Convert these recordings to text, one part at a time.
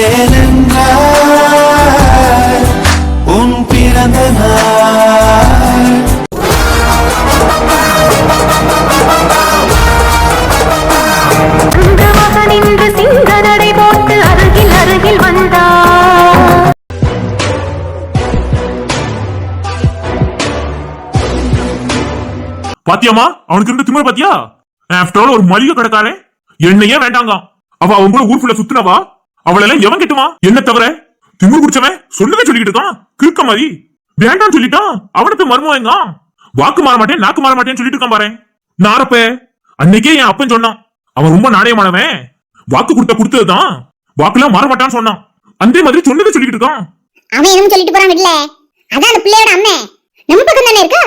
ஏனென்றால் உன் பிறந்த நாள். பாத்தியாமா அவனுக்கு இருந்த திமிர பாத்தியா? ஆஃப்டர் ஒரு மளிகை கடைக்காரன். என்னையே வேண்டாங்க அவ அவன் கூட ஊருக்குள்ள சுத்துனவா? அவளெல்லாம் எவன் கெட்டுமா என்ன தவிர? திமிர் குடிச்சவன் சொல்லவே சொல்லிக்கிட்டு இருக்கான். கிறுக்க மாதிரி. வேண்டாம்னு சொல்லிட்டான். அவனுக்கு மருமவங்க வாக்கு மாற மாட்டேன் நாக்கு மாற மாட்டேன்னு சொல்லிட்டு இருக்கான் பாரு நாரப்ப அன்னைக்கே என் அப்பன் சொன்னான். அவன் ரொம்ப நாணயமானவன். வாக்கு கொடுத்த கொடுத்ததுதான். வாக்குலாம் மாற மாட்டான்னு சொன்னான். அந்த மாதிரி சொன்னதை சொல்லிக்கிட்டு இருக்கான். அவன் என்னமோ சொல்லிட்டு போறான் விடல. அதான் அந்த பிள்ளையோட அம்மே நம்ம பக்கம் தானே இருக்கா?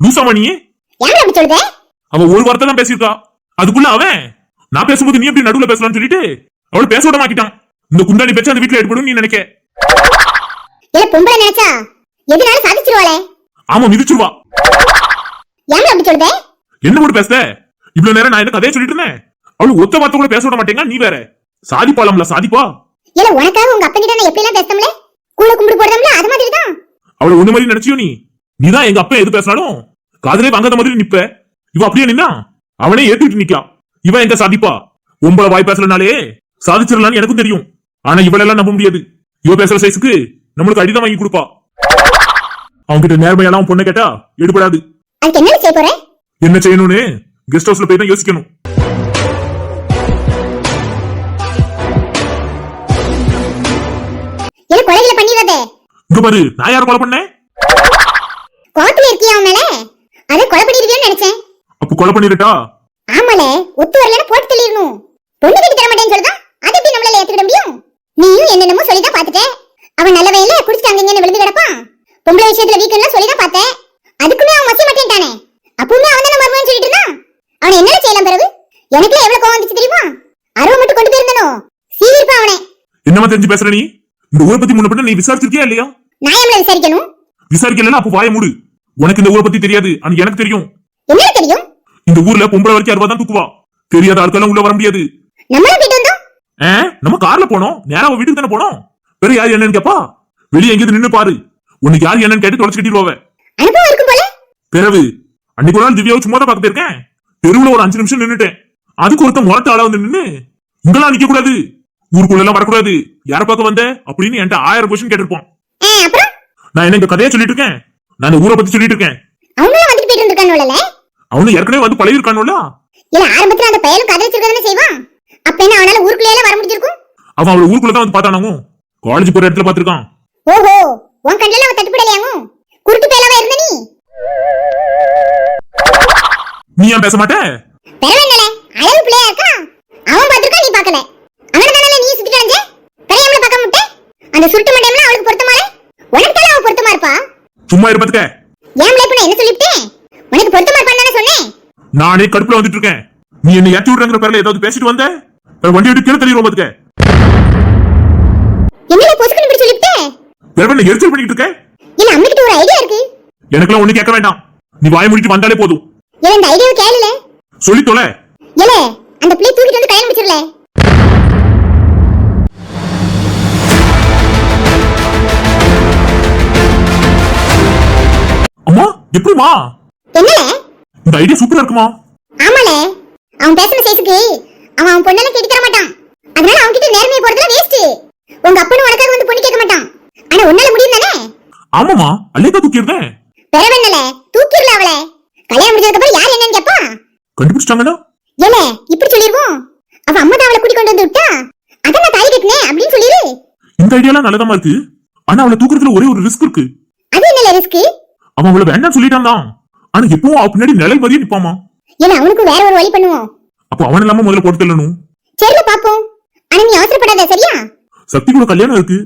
லூசாமா நீ ஏன் அப்படி சொல்லுத? அவ ஒரு வார்த்தை தான் பேசியிருக்கா. அதுக்குள்ள அவன் நான் பேசும்போது நீ எப்படி நடுவுல பேசலாம்னு சொல்லிட்டு அவளை பேச விட மாட்டிட்டான். இந்த குண்டாணி பேச்சு அந்த வீட்டுல எடுப்படும் நீ நினைக்க. இல்ல பொம்பளை நினைச்சா? எதுனாலும் சாதிச்சிருவாளே. ஆமா மிதிச்சிருவா. ஏன் அப்படி சொல்லுத? என்ன கூட பேசுத? இவ்வளவு நேரம் நான் என்ன கதையை சொல்லிட்டு இருந்தேன்? அவளு ஒத்த வார்த்தை கூட பேச விட மாட்டேங்க நீ வேற. சாதிப்பாளம்ல சாதிப்பா இல்ல உனக்காக உங்க அப்பா கிட்ட நான் எப்படி எல்லாம் பேசத்தம்ல கூழ கும்பிடு போடுறோம்ல அது மாதிரி தான் அவளை ஒண்ணு மாதிரி நினைச்சியோ நீ? நீதான் எங்க அப்பா எது பேசினாலும் காதலே வாங்காத மாதிரி நிப்ப. இவ அப்படியே நின்னா அவனே ஏத்துக்கிட்டு நிக்கான் இவன் எங்க சாதிப்பா? ஒன்பது வாய் பேசலனாலே சாதிச்சிடலாம்னு எனக்கும் தெரியும். ஆனா இவளெல்லாம் நம்ப முடியாது. இவ பேசுற சைஸுக்கு நம்மளுக்கு அடிதான் வாங்கி கொடுப்பா. அவன்கிட்ட நேர்மையெல்லாம் பொண்ணு கேட்டா எடுபடாது. என்ன செய்யணும்னு கெஸ்ட் ஹவுஸ்ல போய் தான் யோசிக்கணும். இங்க பாரு நான் யார கொலை பண்ணேன்? கோத்துல இருக்கியா அவன் மேல? அதை கொலை பண்ணிருவியோன்னு நினைச்சேன். அப்ப கொலை பண்ணிருட்டா ஆமால ஒத்து வரலன்னு போட்டு தள்ளிடணும் பொண்ணு கட்டி தர மாட்டேன்னு சொல்றா அதை எப்படி நம்மளால ஏத்துக்கிட முடியும்? நீயும் என்னென்னமோ சொல்லிதான் பாத்துட்ட அவன் நல்ல வயல குடிச்சிட்டாங்க இங்கன்னு விழுந்து கிடப்பான். பொம்பளை விஷயத்துல வீக்கெண்ட்லாம் சொல்லிதான் பார்த்தேன் அதுக்குமே அவன் மசிய மாட்டேன்ட்டானே அப்பவுமே அவன் தானே மருமகன் சொல்லிட்டு இருந்தான்? அவனை என்ன செய்யலாம் பிறகு? எனக்கு எவ்வளவு கோவம் வந்துச்சு தெரியுமா? அருவ மட்டும் கொண்டு போயிருந்தனோ? சீவிருப்பான் அவனை. என்னமா தெரிஞ்சு பேசுற நீ? இந்த ஊரை பத்தி முன்ன நீ விசாரிச்சிருக்கியா இல்லையா? நான் எவ்வளவு விசாரிக்கணும். விசாரிக்கலன்னா அப்ப வாய மூடு. உனக்கு இந்த ஊரை பத்தி தெரியாது. ஆனா எனக்கு தெரியும். என்ன தெரியும்? இந்த ஊர்ல பொம்பளை வரைக்கும் அறுபது தான் தூக்குவா. தெரியாத ஆட்கள்லாம் உள்ள வர முடியாது. நம்மளும் போயிட்டு நம்ம கார்ல போனோம். நேரா வீட்டுக்கு தானே போனோம். வேற யார் என்னன்னு கேப்பா? வெளியே எங்கேயும் நின்னு பாரு. உனக்கு யார் என்னன்னு கேட்டு தொலைச்சு கட்டிடுவாவ அனுபவம் இருக்கும் போல? பிறகு அன்னைக்கு ஒரு நாள் திவ்யாவை சும்மா தான் பார்க்க போயிருக்கேன் தெருவுல ஒரு அஞ்சு நிமிஷம் நின்னுட்டேன். அதுக்கு ஒருத்தன் முரட்ட ஆளா வந்து நின்னு இங்கெல்லாம் நிக்க கூடாது. ஊருக்குள்ள எல்லாம் வரக்கூடாது. யார பார்க்க வந்த? அப்படின்னு என்கிட்ட ஆயிரம் கொஸ்டின் கேட்டிருப்பான். அப்புறம்? நான் என்ன இந்த கதையை சொல்லிட்டு இருக்கேன்? நான் ஊரை பத்தி சொல்லிட்டு இருக்கேன். அவங்களும் வந்துட்டு போயிட்டு இருக்கானுல அவனு ஏற்கனவே வந்து பழகிருக்கானுல இல்ல ஆரம்பத்துல அந்த பையனும் காதலிச்சிருக்கதானே செய்வான்? அப்ப என்ன அவனால ஊருக்குள்ளே வர முடிஞ்சிருக்கும்? அவன் அவளை ஊருக்குள்ள தான் வந்து பார்த்தானாவும் காலேஜ் போற இடத்துல பார்த்திருக்கான். ஓஹோ உன் கண்ணில அவ தட்டுப்படலையாங்க குருட்டு பேலாவா இருந்த நீ? நீ ஏன் பேச மாட்டே? பெறவன்னல அழகு பிள்ளையா இருக்கா? அவன் பாத்துருக்கா நீ பாக்கல அவன தானே நீ சுத்தி கலைஞ்ச பெரியவள பார்க்க முட்டே அந்த சுருட்டு மண்டையம்லாம் அவளுக்கு பொருத்தமா உனக்கு தானே அவ பொருத்தமா இருப்பா? சும்மா இருப்பதுக்க ஏன் பிள்ளை பண்ண என்ன சொல்லிவிட்டேன்? உனக்கு பொருத்தமா இருப்பான்னு தானே சொன்னேன். நானே கடுப்புல வந்துட்டு இருக்கேன். நீ என்ன ஏத்தி விடுறங்கிற பேர்ல ஏதாவது பேசிட்டு வந்த? வேற வண்டி விட்டு கீழே தள்ளிடுவோம் பாத்துக்க. என்னல பொசுக்குன்னு இப்படி வேற என்ன எரிச்சல் பண்ணிட்டு இருக்க? இல்ல அம்மிக்கிட்ட ஒரு ஐடியா இருக்கு? எனக்கெல்லாம் ஒண்ணு கேட்க வேண்டாம். நீ வாய முடிச்சு வந்தாலே போதும். இல்ல இந்த ஐடியாவை கேளுல. சொல்லி தொலை. இல்ல அந்த பிள்ளை தூக்கிட்டு வந்து கல்யாணம் முடிச்சிடல அம்மா எப்படிமா என்னல? இந்த ஐடியா சூப்பரா இருக்குமா? ஆமால. அவன் பேசுன சைஸுக்கு அவன் அவன் பொண்ணெல்லாம் கெட்டி தர மாட்டான். அதனால அவன் கிட்ட நேர்மையை போறதுல வேஸ்ட் உங்க அப்பனும் உனக்காக வந்து பொண்ணு கேட்க மாட்டான். ஆனா உன்னால முடியும் தானே ஆமாமா அல்லேக்கா தூக்கியிருந்தேன் பெறவென்னல தூக்கிடல அவளை. கல்யாணம் முடிஞ்சதுக்கு அப்புறம் யார் என்னன்னு கேப்பா? கண்டுபிடிச்சிட்டாங்கன்னா ஏல இப்படி சொல்லிருவோம். அவ அம்மா தான் அவளை கூட்டி கொண்டு வந்து விட்டா? அதான் நான் தாலி கட்டினேன் அப்படின்னு சொல்லிரு. இந்த ஐடியாலாம் நல்லதமா இருக்கு. ஆனா அவளை தூக்குறதுல ஒரே ஒரு ரிஸ்க் இருக்கு. அது என்னல ரிஸ்க் அவன் அவளை வேண்டாம் சொல்லிட்டான் தான் ஆனா எப்பவும் அவ பின்னாடி நிழல் மாதிரியே நிப்பாமா ஏன்னா அவனுக்கு வேற ஒரு வழி பண்ணுவோம். அப்ப அவன் இல்லாம முதல்ல போட்டு தள்ளணும். சரில பாப்போம் ஆனா நீ அவசரப்படாத சரியா? சக்தி கூட கல்யாணம் இருக்கு.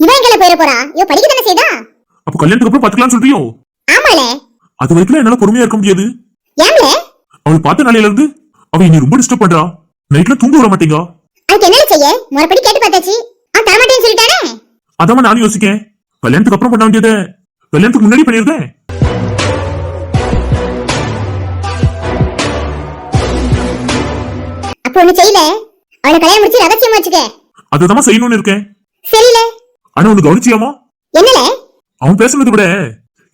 இவன் எங்கல போயிட போறா? இவ படிக்க தானே செய்தா? அப்ப கல்யாணத்துக்கு அப்புறம் பாத்துக்கலாம் சொல்றியோ? ஆமால. அது வரைக்கும் என்னால பொறுமையா இருக்க முடியாது. ஏம்ல? அவள் பார்த்த நாளையில இருந்து அவ என்னை ரொம்ப டிஸ்டர்ப் பண்றா. நைட்ல தூங்க விட மாட்டேங்க. அதுக்கு என்ன செய்ய? முறைப்படி கேட்டு பார்த்தாச்சு. அவன் தரமாட்டேன்னு சொல்லிட்டானே? அதான் நானும் யோசிக்கேன். கல்யாணத்துக்கு அப்புறம் பண்ண வேண்டியதை. கல்யாணத்துக்கு முன்னாடி பண்ணிருந்தேன் அப்ப ஒண்ணு செய்யல. அவளை கல்யாணம் முடிச்சு ரகசியமா வச்சுக்க. அதுதான் செய்யணும்னு இருக்கேன். சரியில்ல. ஆனா ஒண்ணு கவனிச்சியாமா என்னல? அவன் பேசுனதை விட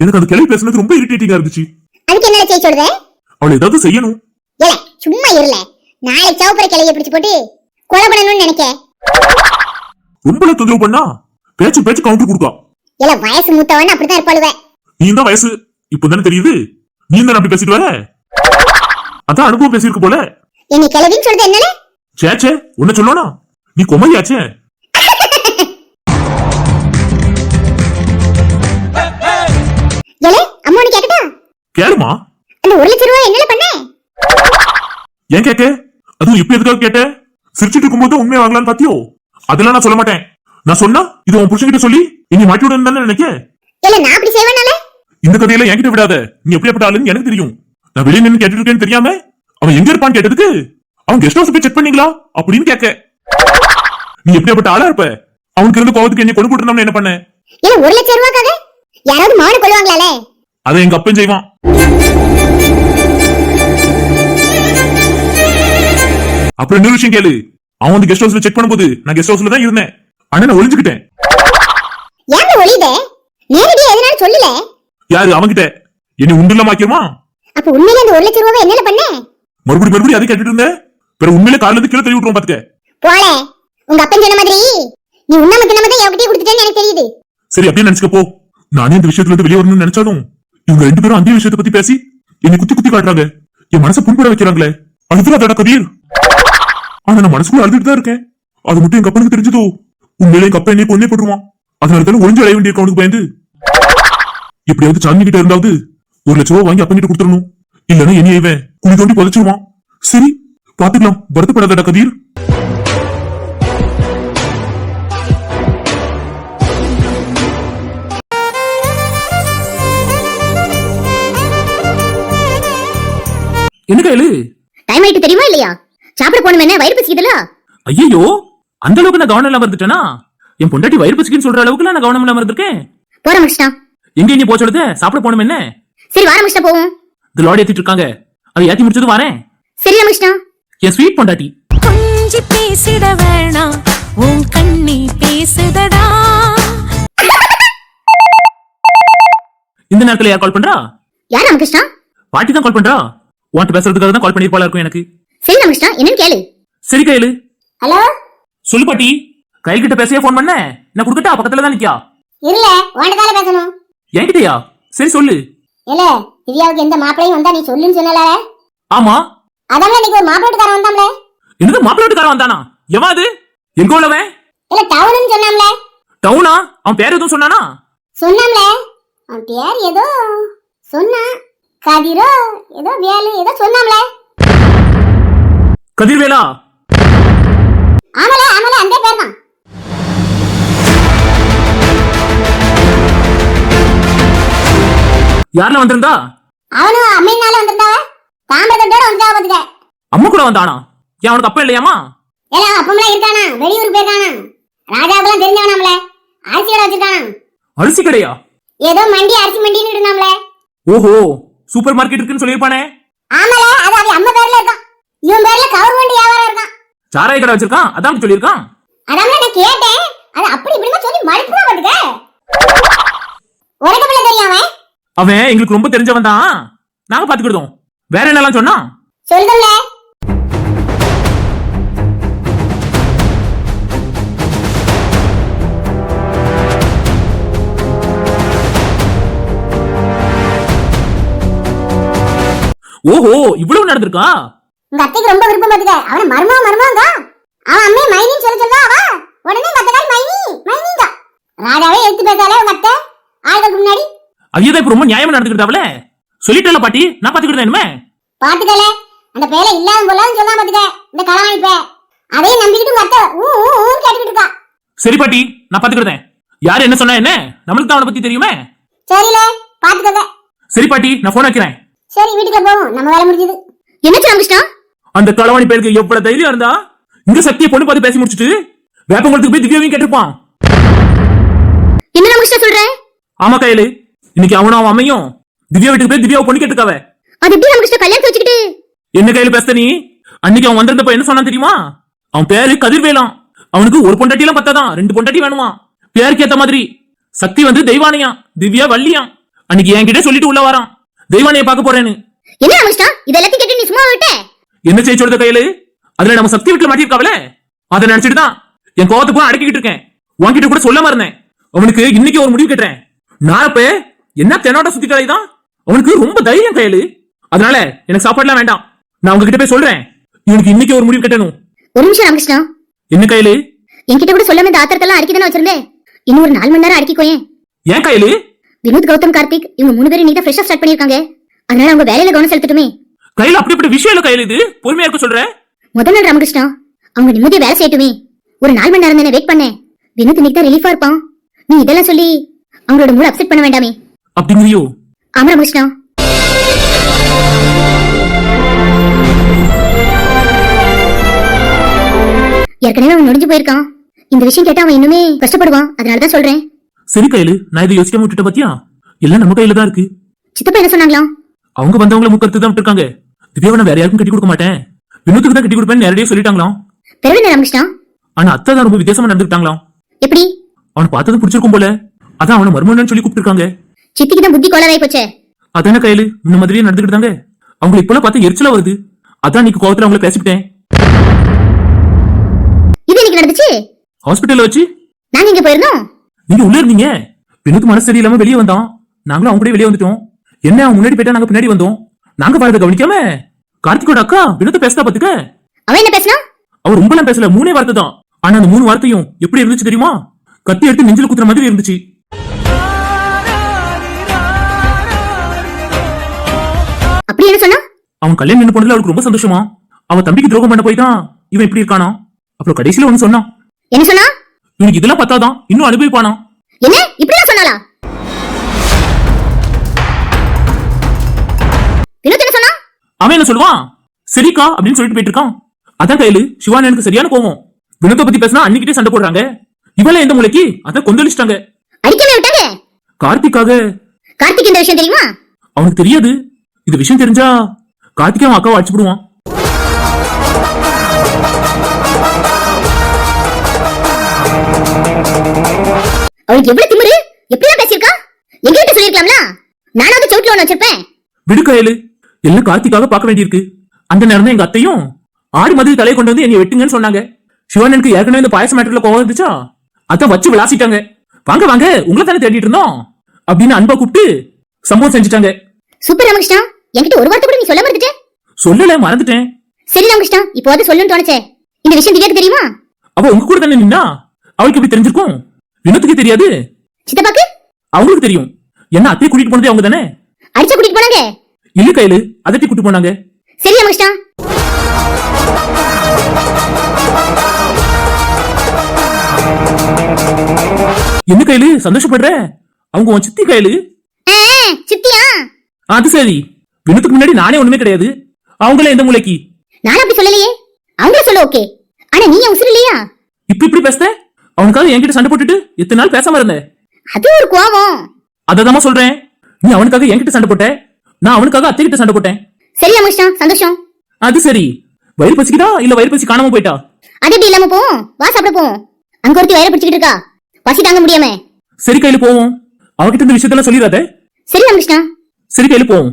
எனக்கு அந்த கிளவி பேசுனது ரொம்ப இரிட்டேட்டிங்கா இருந்துச்சு. அதுக்கு என்ன செய்ய சொல்ற அவள் ஏதாவது செய்யணும். ஏல சும்மா இருல நாளைக்கு சவுப்பர கிளைய பிடிச்சு போட்டு கொலை பண்ணணும்னு நினைக்க. ரொம்ப தொந்தரவு பண்ணா? பேச்சு பேச்சு கவுண்டர் கொடுக்கா. ஏல வயசு மூத்தவன் அப்படிதான் இருப்பாளுவ. நீ தான் வயசு. இப்பதானே தெரியுது. நீ தானே அப்படி பேசிட்டு வர. அதான் அனுபவம் பேசியிருக்கு போல. என்னை கிளவின்னு சொல்றது என்னல சேச்சே உன்ன சொல்லணா நீ கொமையாச்சே ஏல அம்மா உனக்கு கேக்கட்டா? கேளுமா. அந்த ஒரு லட்சம் ரூபாய் என்னல பண்ண? ஏன் கேக்க? அதுவும் இப்ப எதுக்காக கேட்ட? சிரிச்சிட்டு இருக்கும்போது உண்மையை வாங்கலாம்னு பாத்தியோ? அதெல்லாம் நான் சொல்ல மாட்டேன். நான் சொன்னா இது உன் புருஷன்கிட்ட சொல்லி இனி மாட்டி விடணும் தானே நினைக்க? நான் அப்படி செய்வேனால? இந்த கதையில என்கிட்ட விடாத. நீ எப்படியாப்பட்ட ஆளுன்னு எனக்கு தெரியும். நான் வெளியே நின்னு கேட்டுட்டு இருக்கேன்னு தெரியாம அவன் எங்க இருப்பான்னு கேட்டதுக்கு அவன் கெஸ்ட் ஹவுஸ் போய் செக் பண்ணீங்களா? அப்படின்னு கேட்க. நீ எப்படியாப்பட்ட ஆளா இருப்ப? அவனுக்கு இருந்து கோவத்துக்கு என்ன கொண்டு போட்டுருந்தோம்னு என்ன பண்ண? ஏல ஒரு லட்சம் ரூபாய்க்காக? யாராவது மான கொள்வாங்களால அதை எங்க அப்பன் செய்வான். அப்புறம் இன்னொரு விஷயம் கேளு. அவன் வந்து கெஸ்ட் ஹவுஸ்ல செக் பண்ணும்போது நான் கெஸ்ட் ஹவுஸ்ல தான் இருந்தேன். ஆனா நான் ஒளிஞ்சுக்கிட்டேன். ஏன் ஒளியுத? நேரடியா எதனால சொல்லல. யாரு? அவன்கிட்ட. என்னை உண்டுலமாக்கியமா அப்ப உண்மையில அந்த ஒரு லட்சம் ரூபாய் என்னல பண்ண மறுபடியும் மறுபடியும் அதை கேட்டுட்டு இருந்தேன் பிறகு உண்மையில காலில இருந்து கீழே தள்ளி விட்டுருவோம் பாத்துக்க. போல உங்க அப்பன் சொன்ன மாதிரி நீ உண்ணாம தின்னாம தான் எவகிட்டயே கொடுத்துட்டேன்னு எனக்கு தெரியுது. சரி அப்படியே நினைச்சுக்க போ. நானே இந்த விஷயத்துல இருந்து வெளியே வரணும்னு நினைச்சாலும் இவங்க ரெண்டு பேரும் அந்த விஷயத்தை பத்தி பேசி என்னை குத்தி குத்தி காட்டுறாங்க. என் மனசை புண்பட வைக்கிறாங்களே. அழுதுறாதடா கபீர். ஆனா நான் மனசுக்குள்ள அழுதுட்டு தான் இருக்கேன். அது மட்டும் எங்க அப்பனுக்கு தெரிஞ்சதோ? உண்மையிலே எங்க அப்பா என்னை கொன்னே போட்டுருவான். அதனால தானே ஒளிஞ்சு அடைய வேண்டியிருக்க அவனுக்கு பயந்து. எப்படியாவது சாந்தி கிட்ட இருந்தாவது ஒரு லட்சம் ரூபாய் வாங்கி அப்பன் கிட்ட கொடுத்துடணும். இல்லன்னா இனி இவன். குழி தோண்டி புதைச்சிருவான் சரி பாத்துக்கலாம். வருத்தப்படாதடா கபீர் என்ன கையில டைம் ஆயிட்டு தெரியுமா இல்லையா? சாப்பிட போனோம் வயிறு பசிக்குதுல? ஐயோ அந்த அளவுக்கு நான் கவனம் இல்லாம இருந்துட்டேனா? என் பொண்டாட்டி வயிறு பசிக்குன்னு சொல்ற அளவுக்கு நான் கவனம் இல்லாம இருந்திருக்கேன். போற முடிச்சிட்டா. எங்க இங்க போச்சு சாப்பிட போனோம் என்ன? சரி வார முடிச்சிட்டா போவோம். இந்த லாடி ஏத்திட்டு இருக்காங்க. அதை ஏத்தி முடிச்சது வரேன். சரி ரமிஷ்டா என் ஸ்வீட் பொண்டாட்டி. கொஞ்சி பேசிட வேணாம். உன் கண்ணி பேசுதடா. இந்த நேரத்துல யார் கால் பண்றா? யார் ராமகிருஷ்ணா பாட்டி தான் கால் பண்றா? உன்கிட்ட பேசுறதுக்காக தான் கால் பண்ணிருப்பாளா இருக்கும் எனக்கு. சரி ராமகிருஷ்ணா என்னன்னு கேளு. சரி கையில ஹலோ? சொல்லு பாட்டி. கையில் கிட்ட பேசவே போன் பண்ண. நான் கொடுக்கட்டா பக்கத்துல தான் நிக்கியா? இல்ல உன்கிட்ட பேசணும். என்கிட்டயா? சரி சொல்லு. இல்ல திவ்யாவுக்கு எந்த மாப்பிளையும் வந்தா நீ சொல்லுன்னு சொன்னல? ஆமா. அதான் இன்னைக்கு ஒரு மாப்பிள்ளக்காரன் வந்தாம்ல என்னது மாப்பிள்ளாட்டுக்காரன் வந்தானா? எவன் அது? எங்க உள்ளவன்? இல்ல டவுன்னு சொன்னாம்ல டவுனா? அவன் பேர் எதுவும் சொன்னானா? சொன்னாம்ல அவன் பேர் ஏதோ சொன்னா கதிரோ ஏதோ வேலு ஏதோ சொன்னாம்ல கதிர்வேலா? ஆமல ஆமல அந்த பேர் தான் யாரெல்லாம் வந்திருந்தா? அவனும் அம்மையினால வந்திருந்தாவ? தாமிரத்தோட வந்தா பாத்துக்க அம்மா கூட வந்தானா? ஏன் அவனுக்கு அப்பா இல்லையாமா ஏல அப்பமெல்லாம் இருக்கானா? வெளியூர் போயிருக்கானா? ராஜாவுக்குலாம் தெரிஞ்சவனாம்ல அரிசி கடை வச்சிருக்கானா அரிசி கடையா? ஏதோ மண்டி அரிசி மண்டின்னு இருந்தாம்ல ஓஹோ சூப்பர் மார்க்கெட் இருக்குன்னு சொல்லியிருப்பானே. ஆமல அது அவன் அம்மா பேர்ல இருக்கான். இவன் பேர்ல கவர் வண்டி வியாபாரம் இருக்கான். சாராய கடை வச்சிருக்கான்? அதான் சொல்லியிருக்கான். அதான் நான் கேட்டேன். அது அப்படி இப்படிமா சொல்லி மறுப்புதான் பாத்துக்க உனக்கு பிள்ளை தெரியும் அவன்? அவன் எங்களுக்கு ரொம்ப தெரிஞ்சவன் தான். நாங்க பாத்துக்கிட்டோம் வேற என்னலாம் சொன்னா? சொல்லுல ஓஹோ இவ்வளவு நடந்திருக்கா? உங்க அத்தைக்கு ரொம்ப விருப்பம் பாத்துக்க. அவன மர்மா மர்மாங்க அவன் அம்மே மைனின்னு சொல்ல சொல்ல அவ. உடனே உங்க அத்தைக்காரி மைனி மைனிங்க. ராஜாவே எடுத்து பேசாலே உங்க அத்தை. ஆளுக்கு முன்னாடி ஐயதான் இப்ப ரொம்ப நியாயமா நடந்துக்கிட்டாவல சொல்லிட்டல பாட்டி நான் பாத்துக்கிட்டேன் இனிமே. பாத்துக்கல அந்த பேரை இல்லாத போலான்னு சொல்லாம பாத்துக்க இந்த களவாணி பே அதையும் நம்பிக்கிட்டு அத்தை ஊ ஊ கேட்டுக்கிட்டு இருக்கா. சரி பாட்டி நான் பாத்துக்கிட்டேன் யாரு என்ன சொன்னா என்ன? நம்மளுக்கு தான் அவனை பத்தி தெரியுமே? சரில பாத்துக்கங்க. சரி பாட்டி நான் போன் வைக்கிறேன். சரி வீட்டுக்கு போவோம். நம்ம வேலை முடிஞ்சது. என்ன ராமகிருஷ்ணா அந்த களவாணி பேருக்கு எவ்வளவு தைரியம் இருந்தா? இந்த சக்தியை பொண்ணு பார்த்து பேசி முடிச்சிட்டு வேப்பங்குளத்துக்கு போய் திவ்யாவையும் கேட்டிருப்பான். என்ன ராமகிருஷ்ணா சொல்ற? ஆமா கையில இன்னைக்கு அவனும் அவன் அம்மையும் திவ்யா வீட்டுக்கு போய் திவ்யாவை பொண்ணு கேட்டுக்காவ அது எப்படி ராமகிருஷ்ணா கல்யாணத்தை வச்சுக்கிட்டு? என்ன கையில பேசுற நீ? அன்னைக்கு அவன் வந்திருந்தப்ப என்ன சொன்னான் தெரியுமா? அவன் பேரு கதிர்வேலாம் அவனுக்கு ஒரு பொண்டாட்டி எல்லாம் பத்தாதான் ரெண்டு பொண்டாட்டி வேணுமா? பேருக்கு ஏத்த மாதிரி. சக்தி வந்து தெய்வானையா? திவ்யா வள்ளியா? அன்னைக்கு என்கிட்ட சொல்லிட்டு உள்ள வரான். தெய்வானைய பார்க்க போறேன்னு. என்ன இது எல்லாத்தையும் கேட்டு நீ சும்மா விட்ட? என்ன செய்ய சொல்லுத கையில? அதுல நம்ம சக்தி வீட்டுல மாட்டிருக்காவல அதை நினைச்சிட்டு தான் என் கோவத்துக்கு அடக்கிக்கிட்டு இருக்கேன். உன்கிட்ட கூட சொல்ல மறந்தேன். அவனுக்கு இன்னைக்கு ஒரு முடிவு கட்டுறேன் நான் இப்ப என்ன தென்னோட சுத்தி கலைதான் அவனுக்கு ரொம்ப தைரியம் கையலு. அதனால எனக்கு சாப்பாடுலாம் வேண்டாம். நான் உங்ககிட்ட போய் சொல்றேன். இவனுக்கு இன்னைக்கு ஒரு முடிவு கட்டணும். ஒரு நிமிஷம் ராமகிருஷ்ணா. என்ன கையலு? என்கிட்ட கூட சொல்லாம இந்த ஆத்திரத்தெல்லாம் அடிக்க தானே வச்சிருந்தேன் இன்னும் ஒரு நாலு மணி நேரம் அடிக்கோயேன் ஏன் கையலு? வினோத் கௌதம் கார்த்திக் இவங்க மூணு பேரும் நீ தான் ஃப்ரெஷ்ஷா ஸ்டார்ட் பண்ணிருக்காங்க அதனால அவங்க வேலையில கவனம் செலுத்தட்டுமே. கையில அப்படி இப்படி விஷயம் இல்ல கையில இது. பொறுமையா இருக்க சொல்றேன் முதல் நாள் ராமகிருஷ்ணா அவங்க நிம்மதியா வேலை செய்யட்டுமே. ஒரு நாலு மணி நேரம் தானே வெயிட் பண்ணேன். வினோத் இன்னைக்கு தான் ரிலீஃபா இருப்பான். நீ இதெல்லாம் சொல்லி அவங்களோட மூட அப்செட் பண்ண வேண்டாமே. அப்படிங்கிறியோ? ஆமா ராமகிருஷ்ணா ஏற்கனவே அவன் நொடிஞ்சு போயிருக்கான். இந்த விஷயம் கேட்டா அவன் இன்னுமே கஷ்டப்படுவான். அதனாலதான் சொல்றேன். சரி கையில. நான் இதை யோசிக்காம விட்டுட்ட பாத்தியா? எல்லாம் நம்ம கையில தான் இருக்கு. சித்தப்பா என்ன சொன்னாங்களாம்? அவங்க வந்தவங்கள முக்கத்து தான் விட்டுருக்காங்க. திவ்யாவை நான் வேற யாருக்கும் கட்டி கொடுக்க மாட்டேன். வினோத்துக்கு தான் கட்டி கொடுப்பேன்னு நேரடியா சொல்லிட்டாங்களாம். என்ன ராமகிருஷ்ணா ஆனா அத்தை தான் ரொம்ப வித்தியாசமா நடந்துட்டாங்களாம் எப்படி? அவனை பார்த்தது பிடிச்சிருக்கும் போல. அதான் அவனை மருமகன் சொல்லி கூப்பிட்டுருக்காங்க. சித்திக்கு தான் புத்தி கோளாறாய் போச்சே. அதான கையில? முன்ன மாதிரியே நடந்துக்கிட்டாங்க அவங்க இப்பெல்லாம் பார்த்தா எரிச்சலா வருது. அதான் இன்னைக்கு கோவத்துல அவங்கள பேசிவிட்டேன் இது இன்னைக்கு நடந்துச்சு? ஹாஸ்பிட்டல்ல வச்சு? நாங்க இங்க போயிருந்தோம். நீங்க உள்ள இருந்தீங்க. வினோத் மனசு சரியில்லாம வெளியே வந்தான். நாங்களும் அவங்க கூட வெளியே வந்துட்டோம். என்ன அவன் முன்னாடி போயிட்டா நாங்க பின்னாடி வந்தோம்? நாங்க பாரத கவனிக்காம? கார்த்திகோட அக்கா வினோத்த பேசுறா பாத்துக்க. அவன் என்ன பேசினா அவர் ரொம்பலாம் பேசல மூணே வார்த்தை தான். ஆனா அந்த மூணு வார்த்தையும் எப்படி இருந்துச்சு தெரியுமா? கத்தி எடுத்து நெஞ்சில குத்துற மாதிரி இருந்துச்சு. அப்படி என்ன சொன்னா? அவன் கல்யாணம் நின்று போனதுல அவருக்கு ரொம்ப சந்தோஷமா. அவன் தம்பிக்கு துரோகம் பண்ண போய் தான் இவன் இப்படி இருக்கானா? அப்புறம் கடைசியில ஒண்ணு சொன்னான். என்ன சொன்னா? இவனுக்கு இதெல்லாம் பத்தாதான் இன்னும் அனுபவிப்பானா? என்ன? இப்படிதான் சொன்னாளா? வினோத் என்ன சொன்னா? அவன் என்ன சொல்லுவான்? சரிக்கா அப்படின்னு சொல்லிட்டு போயிட்டு இருக்கான். அதான் கையில சிவான் எனக்கு சரியான கோவம். வினோத்தை பத்தி பேசினா அன்னிக்கிட்டே சண்டை போடுறாங்க. இவள எந்த மூளைக்கு அதான் கொந்தளிச்சிட்டாங்க. அடிக்கவே விட்டாங்க. கார்த்திக்காக. கார்த்திக் இந்த விஷயம் தெரியுமா? அவனுக்கு தெரியாது. இந்த விஷயம் தெரிஞ்சா கார்த்திகை அவன் அக்காவை அடிச்சு விடுவான் அவளுக்கு எவ்வளவு திமிரு? எப்படிலாம் பேசியிருக்கா? எங்ககிட்ட சொல்லிருக்கலாம்ல நானாவது சவுட்ல ஒண்ணு வச்சிருப்பேன். விடு கையில எல்லாம் கார்த்திக்காக பார்க்க வேண்டியிருக்கு. அந்த நேரம் தான் எங்க அத்தையும் ஆடி மாதிரி தலையை கொண்டு வந்து என்னை வெட்டுங்கன்னு சொன்னாங்க. சிவானனுக்கு ஏற்கனவே இந்த பாயச மேட்டர்ல கோவம் இருந்துச்சா அதான் வச்சு விளாசிட்டாங்க. வாங்க வாங்க உங்களை தானே தேடிட்டு இருந்தோம்? அப்படின்னு அன்பா கூப்பிட்டு சம்பவம் செஞ்சுட்டாங்க. சூப்பர் ராமகிருஷ்ணா என்கிட்ட ஒரு வார்த்தை கூட நீ சொல்ல மறந்துட்ட சொல்லல மறந்துட்டேன். சரி ராமகிருஷ்ணா இப்போ அது சொல்லணும்னு தோணுச்சே இந்த விஷயம் திவ்யாக்கு தெரியுமா? அவ உங்க கூட தானே நின்னா? அவளுக்கு எப்படி தெரிஞ்சிருக்கும்? வினோத்துக்கு தெரியாது. சித்தப்பாக்கு? அவங்களுக்கு தெரியும். என்ன அத்தையை கூட்டிட்டு போனதே அவங்க தானே? அடிச்சா கூட்டிட்டு போனாங்க. இல்ல கையில அதட்டி கூட்டிட்டு போனாங்க. சரி ராமகிருஷ்ணா. என்ன கையில சந்தோஷப்படுற? அவங்க உன் சித்தி கையில. சித்தியா? அது சரி. வினத்துக்கு முன்னாடி நானே ஒண்ணுமே கிடையாது. அவங்களே எந்த மூளைக்கு. நான் அப்படி சொல்லலையே. அவங்கள சொல்ல ஓகே. ஆனா நீ உசுறு இல்லையா? இப்ப இப்படி பேசுத? அவனுக்காக என்கிட்ட சண்டை போட்டுட்டு எத்தனை நாள் பேசாம இருந்த. அது ஒரு கோவம். அததாம்மா சொல்றேன். நீ அவனுக்காக என்கிட்ட சண்டை போட்ட? நான் அவனுக்காக அத்தை கிட்ட சண்டை போட்டேன். சரி ராமகிருஷ்ணா சந்தோஷம். அது சரி. வயிறு பசிக்குதா? இல்ல வயிறு பசி காணாம போயிட்டா? அது எப்படி இல்லாம போவோம் வா சாப்பிட போவோம் அங்க ஒருத்தி வயிறு பிடிச்சிக்கிட்டு இருக்கா. பசி தாங்க முடியாம. சரி கையில போவோம். அவகிட்ட இந்த விஷயத்தெல்லாம் சொல்லிடாத. சரி ராமகிருஷ்ணா சரி எழுப்போம்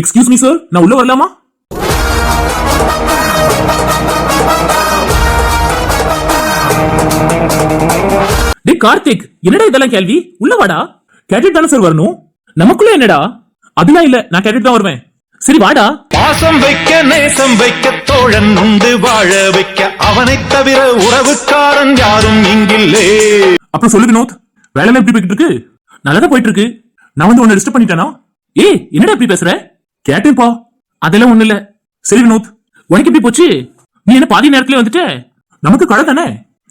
எக்ஸ்கியூஸ் மீ சார் நான் உள்ள வரலாமா? டே கார்த்திக் என்னடா இதெல்லாம் கேள்வி? உள்ள வாடா. கேட்டுட்டு தானே சார் வரணும். நமக்குள்ள என்னடா? அதெல்லாம் இல்ல நான் கேட்டுட்டு தான் வருவேன். சரி வாடா. பாசம் வைக்க நேசம் வைக்க சோழன் உண்டு வாழ வைக்க அவனை தவிர உறவுக்காரன் யாரும் இங்கில்லே. அப்புறம் சொல்லு வினோத் வேலை எப்படி போயிட்டு இருக்கு நல்லதா போயிட்டு இருக்கு நான் வந்து உன்னை டிஸ்டர்ப் பண்ணிட்டேனா? ஏய் என்னடா இப்படி பேசுற? கேட்டேன்ப்பா. அதெல்லாம் ஒண்ணு இல்ல. சரி வினோத் உனக்கு எப்படி போச்சு? நீ என்ன பாதி நேரத்துல வந்துட்ட? நமக்கு கடை தானே?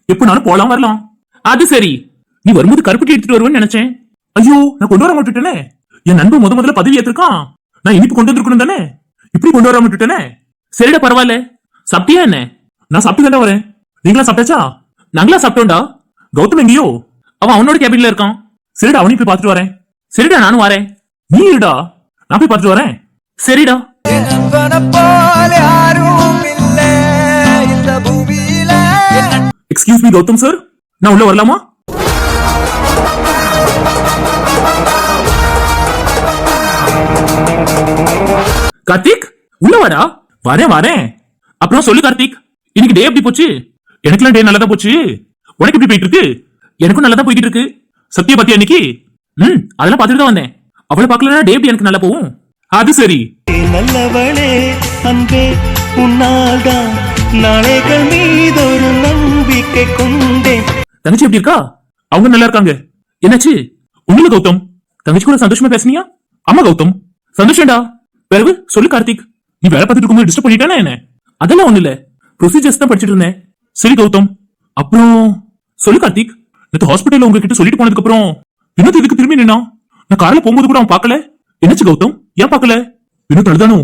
எப்படினாலும் போலாம் வரலாம். அது சரி. நீ வரும்போது கருப்பட்டி எடுத்துட்டு வருவேன்னு நினைச்சேன். ஐயோ நான் கொண்டு வர மாட்டுட்டேனே. என் நண்பன் முத முதல்ல பதவி ஏத்திருக்கான். நான் இனிப்பு கொண்டு வந்திருக்கணும் தானே? இப்படி கொண்டு வர மாட்டுட்டேனே? சரிடா பரவாயில்ல. சாப்பிட்டியா என்ன? நான் சாப்பிட்டு தானே வரேன். நீங்களா சாப்பிட்டாச்சா? நாங்களா சாப்பிட்டோம்டா. கௌதம் எங்கேயோ? அவன் அவனோட கேபின்ல இருக்கான். சரிடா அவனையும் போய் பார்த்துட்டு வரேன். சரிடா நானும் வரேன். நீ இருடா. நான் போய் பார்த்துட்டு வரேன். சரிடா. எக்ஸ்கியூஸ் மீ கௌதம் சார் நான் உள்ள வரலாமா? கார்த்திக் உள்ள வாடா. வரேன் வரேன். அப்புறம் சொல்லு கார்த்திக். இன்னைக்கு டே எப்படி போச்சு? எனக்குலாம் டே நல்லா போச்சு. உனக்கு எப்படி போயிட்டு இருக்கு? எனக்கும் நல்லா தான் போய்கிட்டு இருக்கு. சத்திய பத்தி அன்னைக்கு ம் அதெல்லாம் பார்த்துட்டு தான் வந்தேன். அவளை பார்க்கலன்னா டே எப்படி எனக்கு நல்லா போகும்? அது சரி. நல்லவளே அன்பே உன்னால்தான் நாளைகள் மீதொரு நம்பிக்கை கொண்டேன். தங்கச்சி எப்படி இருக்கா? அவங்க நல்லா இருக்காங்க. என்னாச்சு? உண்மையில கௌதம் தங்கச்சி கூட சந்தோஷமா பேசுனியா? ஆமா கௌதம் சந்தோஷம்டா. பிறகு சொல்லு கார்த்திக். நீ வேலை பார்த்துட்டு இருக்கும்போது டிஸ்டர்ப் பண்ணிட்டானே என்ன? அதெல்லாம் ஒண்ணு இல்ல ப்ரொசீஜர்ஸ் தான் படிச்சிட்டு இருந்தேன். சரி கௌதம். அப்புறம் சொல்லு கார்த்திக். நேத்து ஹாஸ்பிட்டல்ல உங்ககிட்ட சொல்லிட்டு போனதுக்கு அப்புறம் வினோத் இதுக்கு திரும்பி நின்னா நான் காலைல போகும்போது கூட அவன் பார்க்கல. என்னச்சு கௌதம்? ஏன் பார்க்கல? வினோத் அழுதானோ?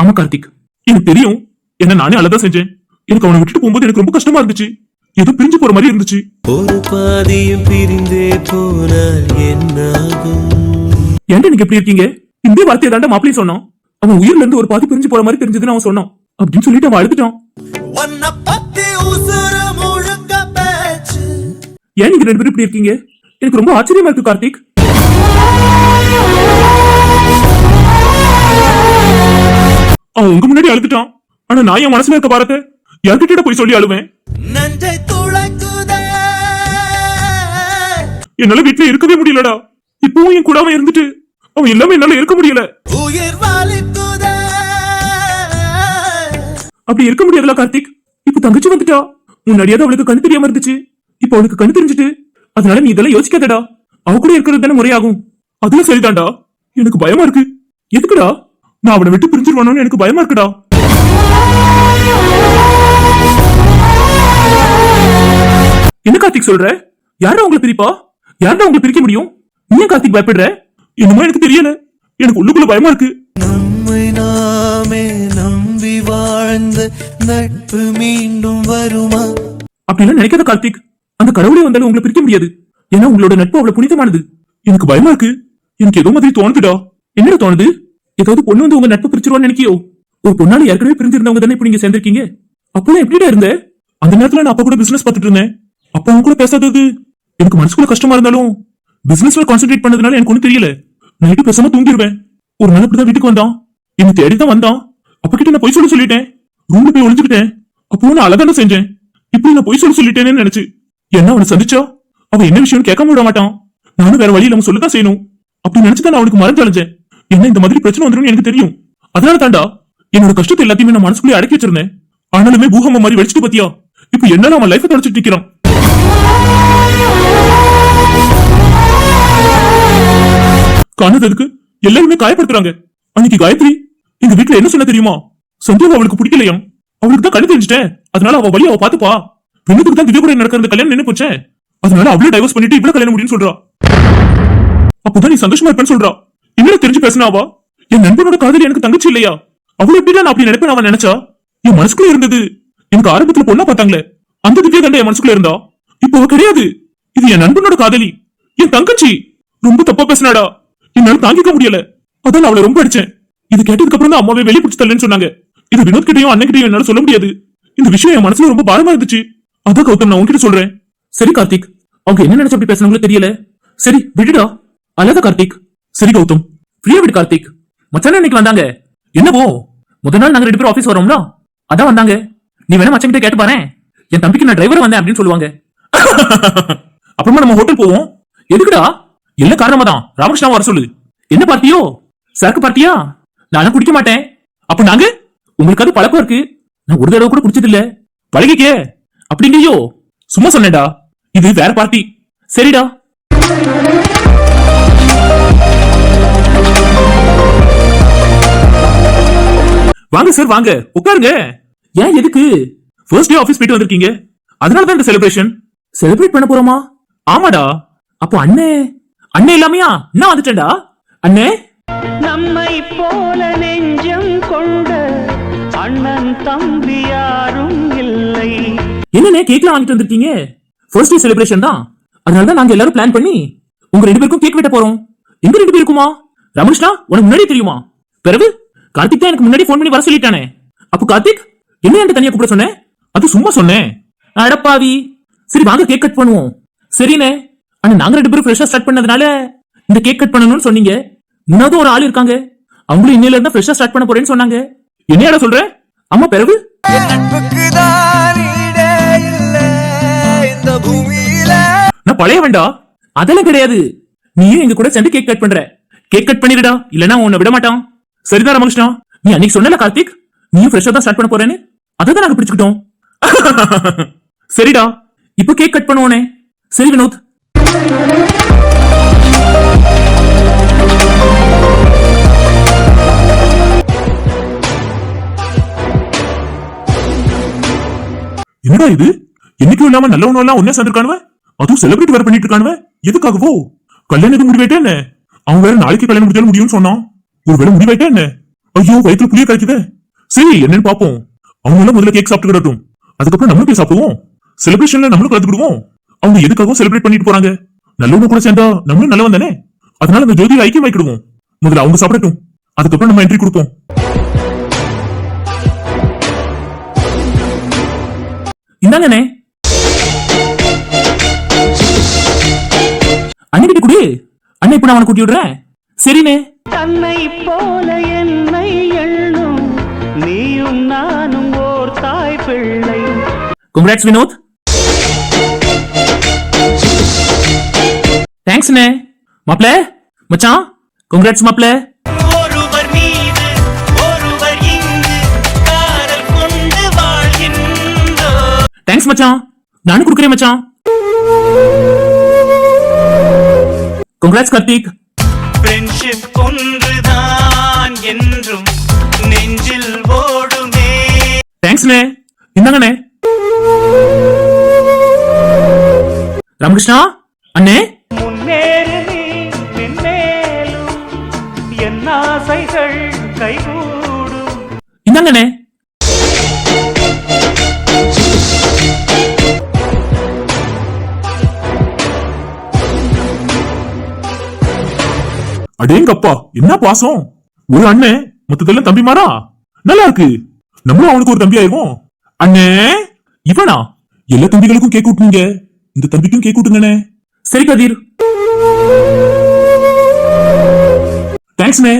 ஆமா கார்த்திக். எனக்கு தெரியும். என்ன நானே அழகா செஞ்சேன். எனக்கு அவனை விட்டுட்டு போகும்போது எனக்கு ரொம்ப கஷ்டமா இருந்துச்சு. ஏதோ பிரிஞ்சு போற மாதிரி இருந்துச்சு. ஒரு பாதியும் பிரிந்தே போனால் என்னாகும்? ஏன்டா எனக்கு எப்படி இருக்கீங்க? இந்த வார்த்தையை தாண்டா மாப்பிளையும் சொன்னான். அவன் உயிர்ல இருந்து ஒரு பாதி பிரிஞ்சு போற மாதிரி தெரிஞ்சதுன்னு அவன் சொன்னான். அப்படின்னு சொல்லிட்டு அவன் அழுதுட்டான். ஏன் நீங்க ரெண்டு பேரும் இப்படி இருக்கீங்க? எனக்கு ரொம்ப ஆச்சரியமா இருக்கு கார்த்திக். அவன் உங்க முன்னாடி அழுதுட்டான். ஆனா நான் என் மனசுல இருக்க பாரத்தை யார்கிட்ட போய் சொல்லி அழுவேன்? நஞ்சை துளைக்குதே. என்னால வீட்டுல இருக்கவே முடியலடா. இப்பவும் என் கூடாம இருந்துட்டு அவன் எல்லாமே என்னால இருக்க முடியல. உயிர் வலிக்குதே அப்படி இருக்க முடியாதுல கார்த்திக். இப்ப தங்கச்சி வந்துட்டா. முன்னாடியாவது அவளுக்கு கண்ணு தெரியாம இருந்துச்சு. இப்ப அவளுக்கு கண்ணு தெரிஞ்சுட்டு அதனால நீ இதெல்லாம் யோசிக்காதடா. அவ கூட இருக்கிறது தானே முறையாகும். அதுவும் சரிதான்டா. எனக்கு பயமா இருக்கு. எதுக்குடா? நான் அவனை விட்டு பிரிஞ்சிருவானோன்னு எனக்கு பயமா இருக்குடா. என்ன கார்த்திக் சொல்ற? யாரா உங்களை பிரிப்பா? யாரா உங்களை பிரிக்க முடியும்? நீ ஏன் கார்த்திக் பயப்படுற? என்னமோ எனக்கு தெரியல. எனக்கு உள்ளுக்குள்ள பயமா இருக்கு. நம்மை நாமே நம்பி வாழ்ந்த நட்பு மீண்டும் வருமா? அப்படிலாம் நினைக்காத கார்த்திக். அந்த கடவுளே வந்தாலும் உங்களை பிரிக்க முடியாது. ஏன்னா உங்களோட நட்பு அவ்வளவு புனிதமானது. எனக்கு பயமா இருக்கு. எனக்கு ஏதோ மாதிரி தோணுதுடா. என்னடா தோணுது? ஏதாவது பொண்ணு வந்து உங்க நட்பு பிரிச்சிருவான்னு நினைக்கியோ ஒரு பொண்ணால ஏற்கனவே பிரிஞ்சிருந்தவங்க தானே இப்ப நீங்க சேர்ந்திருக்கீங்க? அப்பெல்லாம் எப்படிடா இருந்த? அந்த நேரத்துல நான் அப்பா கூட பிசினஸ் பார்த்துட்டு இருந்தேன். அப்ப அவங்க கூட பேசாதது. எனக்கு மனசுக்குள்ள கஷ்டமா இருந்தாலும் பிசினஸ்ல கான்சென்ட்ரேட் பண்ணதுனால எனக்கு ஒன்றும் தெரியல. நைட்டு பேசாம தூங்கிடுவேன். ஒரு நாள் இப்படிதான் வீட்டுக்கு வந்தான். என்ன தேடி தான் வந்தான். அப்ப கிட்ட நான் பொய் சொல்ல சொல்லிட்டேன். ரூம்ல போய் ஒளிஞ்சுக்கிட்டேன். அப்போ நான் அழகான செஞ்சேன். இப்படி நான் பொய் சொல்ல சொல்லிட்டேன்னு நினைச்சு என்ன அவனை சந்திச்சா? அவன் என்ன விஷயம்னு கேட்காம விட மாட்டான். நானும் வேற வழி இல்லாம சொல்லதான் செய்யணும். அப்படி நினைச்சுதான் நான் அவனுக்கு மறந்து அழைஞ்சேன் என்ன இந்த மாதிரி பிரச்சனை வந்துடும் எனக்கு தெரியும். அதனால தாண்டா என்னோட கஷ்டத்தை எல்லாத்தையுமே நான் மனசுக்குள்ளே அடக்கி வச்சிருந்தேன். ஆனாலுமே பூகம்ப மாதிரி வெடிச்சிட்டு பத்தியா? இப்ப என்னால அவன் லைஃப் தொடச்சிட்டு நிக்கிறான்? காணதுக்கு எல்லாருமே காயப்படுத்துறாங்க. அன்னைக்கு காயத்ரி எங்க வீட்டுல என்ன சொன்ன தெரியுமா? சந்தியாவை அவளுக்கு பிடிக்கலையாம். அவளுக்கு தான் கண்ணு தெரிஞ்சிட்டேன். அதனால அவ வழி அவ பாத்துப்பா. பெண்ணுக்கு தான் திவ்ய கூட நடக்கிற அந்த கல்யாணம் நின்னு போச்சேன் அதனால அவளே டைவர்ஸ் பண்ணிட்டு இவ்வளவு கல்யாணம் முடியும்னு சொல்றா. அப்பதான் நீ சந்தோஷமா இருப்பேன்னு சொல்றா. என்ன தெரிஞ்சு பேசினாவா என் நண்பனோட காதலி எனக்கு தங்கச்சி இல்லையா? அவ்வளவு எப்படி நான் அப்படி நினைப்பேன் அவன் நினைச்சா? என் மனசுக்குள்ள இருந்தது. எனக்கு ஆரம்பத்துல பொண்ணா பார்த்தாங்களே. அந்த திவ்யா தண்டை என் மனசுக்குள்ள இருந்தா? இப்போ கிடையாது. இது என் நண்பனோட காதலி. என் தங்கச்சி. ரொம்ப தப்பா பேசினாடா. என்னால தாங்கிக்க முடியல. அதான் அவளை ரொம்ப அடிச்சேன். இது கேட்டதுக்கு அப்புறம் தான் அம்மாவை வெளிய தரலன்னு சொன்னாங்க. இது வினோத் கிட்டயும் அண்ணன் கிட்டயும் என்னால சொல்ல முடியாது. இந்த விஷயம் என் மனசுல ரொம்ப பாரமா இருந்துச்சு. அதான் கௌதம் நான் உன்கிட்ட சொல்றேன். சரி கார்த்திக். அவங்க என்ன நினைச்சு அப்படி பேசுனாங்களோ தெரியல. சரி விடுடா. அல்லாத கார்த்திக். சரி கௌதம். ஃப்ரீயா விடு கார்த்திக். மச்சான் இன்னைக்கு வந்தாங்க? என்னவோ? முதல் நாள் நாங்க ரெண்டு பேரும் ஆபீஸ் வரோம்ல? அதான் வந்தாங்க. நீ வேணா மச்சன் கிட்ட கேட்டு பாரு என் தம்பிக்கு நான் டிரைவர் வந்தேன் அப்படின்னு சொல்லுவாங்க. அப்புறமா நம்ம ஹோட்டல் போவோம். எதுக்குடா? என்ன காரணமா தான் ராமகிருஷ்ணா வர சொல்லு. என்ன பார்ட்டியோ சரக்கு பார்ட்டியா நானும் குடிக்க மாட்டேன். அப்ப நாங்க? உங்களுக்கு அது பழக்கம் இருக்கு. நான் ஒரு தடவை கூட குடிச்சது இல்ல. பழகிக்கே. அப்படிங்கயோ சும்மா சொன்னேன்டா. இது வேற பார்ட்டி. சரிடா. வாங்க சார் வாங்க. உட்காருங்க. ஏன் எதுக்கு? ஃபர்ஸ்ட் டே ஆபீஸ் போயிட்டு வந்திருக்கீங்க. அதனால தான் இந்த செலிப்ரேஷன் செலிப்ரேட் பண்ண போறோமா? ஆமாடா. அப்போ அண்ணே அண்ணே இல்லாமையா? நான் வந்துட்டேன்டா? அண்ணே? நம்மை போல நெஞ்சம் கொண்ட அண்ணன் தம்பி யாரும் இல்லை. என்னண்ணே கேக்லாம் வாங்கிட்டு வந்திருக்கீங்க? ஃபர்ஸ்ட் டே செலிப்ரேஷன் தான். அதனால தான் நாங்க எல்லாரும் பிளான் பண்ணி உங்க ரெண்டு பேருக்கும் கேக் வெட்ட போறோம். எங்க ரெண்டு பேருக்குமா ரமேஷ்னா உனக்கு முன்னாடி தெரியுமா? பிறகு கார்த்திக் தான் எனக்கு முன்னாடி ஃபோன் பண்ணி வர சொல்லிட்டானே. அப்போ கார்த்திக் என்ன என்கிட்ட தனியா கூப்பிட சொன்னேன் அது சும்மா சொன்னேன் அடப்பாவி. சரி வாங்க கேக் கட் பண்ணுவோம். சரிண்ணே. ஆனா நாங்க ரெண்டு பேரும் ஃப்ரெஷ்ஷா ஸ்டார்ட் பண்ணதுனால இந்த கேக் கட் பண்ணணும்னு சொன்னீங்க. முன்னாவது ஒரு ஆள் இருக்காங்க. அவங்களும் இன்னையில இருந்தா ஃப்ரெஷ்ஷா ஸ்டார்ட் பண்ண போறேன்னு சொன்னாங்க. என்னையாட சொல்ற? அம்மா பிறகு நான் பழைய வேண்டா அதெல்லாம் கிடையாது. நீயும் எங்க கூட சேர்ந்து கேக் கட் பண்ற? கேக் கட் பண்ணிடுடா இல்லனா உன்னை விட மாட்டான். சரிதான் ராமகிருஷ்ணா? நீ அன்னைக்கு சொன்னல கார்த்திக்? நீயும் ஃப்ரெஷ்ஷா தான் ஸ்டார்ட் பண்ண போறேன்னு? அதை தான் நாங்க பிடிச்சுக்கிட்டோம். சரிடா. இப்போ கேக் கட் பண்ணுவோனே. சரி வினோத். என்னடா இது? என்னைக்கும் இல்லாம நல்லவனும் எல்லாம் ஒன்னே சேர்ந்துருக்கானுவ அதுவும் செலிபிரேட் வேற பண்ணிட்டு இருக்கானுவ எதுக்காகவோ? கல்யாணம் எதுவும் முடிவாயிட்டே என்ன? அவன் வேற நாளைக்கு கல்யாணம் முடிச்சாலும் முடியும்னு சொன்னான். ஒருவேளை முடிவாயிட்டே என்ன? ஐயோ வயிற்றுல புளிய கிடைக்குதே சரி என்னன்னு பாப்போம். அவங்க எல்லாம் முதல்ல கேக் சாப்பிட்டுக்கிடட்டும். அதுக்கப்புறம் நம்மளும் போய் சாப்பிடுவோம். செலிப்ரேஷன்ல நம்மளும் கலந்துக்கிடுவோம். அவங்க எதுக்காகவும் செலிப்ரேட் பண்ணிட்டு போறாங்க? நல்லவங்க கூட சேர்ந்தா நம்மளும் நல்லவன் தானே? அதனால அந்த ஜோதியை ஐக்கியம் வைக்கிடுவோம் முதல்ல அவங்க சாப்பிடட்டும். அதுக்கப்புறம் நம்ம என்ட்ரி கொடுப்போம். இந்தாங்கண்ணே அன்னைக்கிட்ட குடி. அண்ணன் இப்ப நான் அவனை கூட்டி விடுறேன். சரிண்ணே. தன்னை போல என்னை எண்ணும். நீயும் நானும் ஓர் தாய் பிள்ளை. வினோத். தேங்க்ஸ்ண்ணே மாப்ள மச்சான் கங்க்ராட்ஸ் மாப்ள தேங்க்ஸ் மச்சான். நானும் கொடுக்குறேன் மச்சான். கங்க்ராட்ஸ் கார்த்திக். ஃப்ரெண்ட்ஷிப் ஒன்றுதான் என்றும் நெஞ்சில் ஓடுமே. தேங்க்ஸ்ண்ணே இந்தாங்கண்ணே ராமகிருஷ்ணா அண்ணே. கைகூடும் இந்தாங்கண்ணே. அடேங்கப்பா என்ன பாசம்? ஒரு அண்ணன் மொத்தத்துல தம்பிமாரா? நல்லா இருக்கு. நம்மளும் அவனுக்கு ஒரு தம்பி ஆயிருவோம். அண்ணே இவனா? எல்லா தம்பிகளுக்கும் கேக் விட்டுங்க இந்த தம்பிக்கும் கேக் விட்டுங்கண்ணே சரி கதிர். தேங்க்ஸ்ண்ணே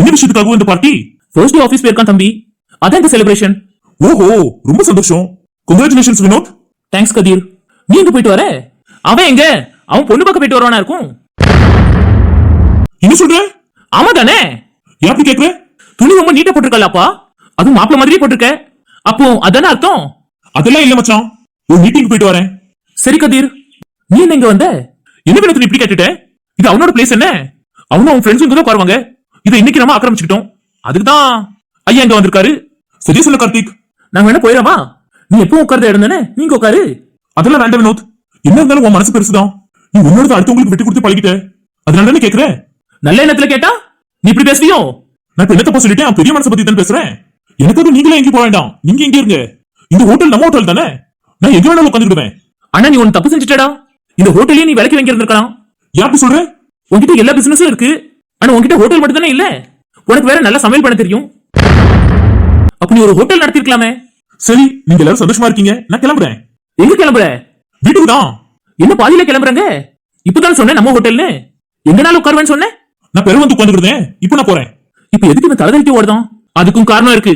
என்ன விஷயத்துக்காகவும் இந்த பார்ட்டி ஃபர்ஸ்ட் ஆபீஸ் போயிருக்கான் தம்பி. அதான் இந்த செலிப்ரேஷன் ஓஹோ ரொம்ப சந்தோஷம். கங்க்ராச்சுலேஷன்ஸ் வினோத். தேங்க்ஸ் கதீர். நீ எங்க போயிட்டு வர? அவன் எங்க? அவன் பொண்ணு பக்கம் போயிட்டு வருவானா இருக்கும்? என்ன சொல்ற? ஆமா தானே? எப்படி கேக்குற? துணி ரொம்ப நீட்டா போட்டிருக்கலாப்பா அதுவும் மாப்பிள மாதிரியே போட்டிருக்க. அப்போ அதானே அர்த்தம்? அதெல்லாம் இல்ல மச்சான். ஒரு மீட்டிங் போயிட்டு வரேன். சரி கதீர். நீ என்ன இங்க வந்த? என்ன வினோத் இப்படி கேட்டுட்ட? இது அவனோட பிளேஸ் என்ன? அவனும் அவன் ஃப்ரெண்ட்ஸும் இங்க தான் உட்காருவாங்க. இதை இன்னைக்கு நம்ம ஆக்கிரமிச்சுக்கிட்டோம். அதுக்கு தான் ஐயா இங்க வந்திருக்காரு. சரியா சொல்ல கார்த்திக். நாங்க வேணா போயிடவா? நீ எப்பவும் உட்கார்ந்த இடம் தானே நீங்க உட்காரு. அதெல்லாம் வேண்டாம் வினோத். என்ன இருந்தாலும் உன் மனசு பெருசுதான். நீ உன்னோட அடுத்தவங்களுக்கு விட்டு கொடுத்து பழகிட்ட. அதனால தானே கேக்குற? நல்ல எண்ணத்துல கேட்டா நீ இப்படி பேசுவியோ நான் இப்ப என்ன தப்பா சொல்லிட்டேன்? பெரிய மனசை பத்தி தான் பேசுறேன். எனக்காக நீங்களே எங்கேயும் போக வேண்டாம். நீங்க இங்க இருங்க. இந்த ஹோட்டல் நம்ம ஹோட்டல் தானே? நான் எங்க வேணாலும் உட்காந்துக்கிடுவேன் அண்ணா நீ ஒன்னு தப்பு செஞ்சுட்டடா. இந்த ஹோட்டலையே நீ விலைக்கு வாங்கி இருந்திருக்கலாம் அப்படி சொல்ற? உன்கிட்ட எல்லா பிசினஸும் இருக்கு. ஆனா உன்கிட்ட ஹோட்டல் மட்டும் தானே இல்ல? உனக்கு வேற நல்ல சமையல் பண்ண தெரியும். அப்ப நீ ஒரு ஹோட்டல் நடத்திருக்கலாமே. சரி நீங்க எல்லாரும் சந்தோஷமா இருக்கீங்க. நான் கிளம்புறேன். எங்க கிளம்புற? வீட்டுக்கு தான். என்ன பாதியில கிளம்புறாங்க? இப்பதான் சொன்னேன் நம்ம ஹோட்டல்னு எங்கனால உட்காருவேன்னு சொன்னேன்? நான் பெரு வந்து உட்காந்துருந்தேன் இப்போ நான் போறேன். இப்ப எதுக்கு இந்த தலைதறிட்டு ஓடுதான்? அதுக்கும் காரணம் இருக்கு.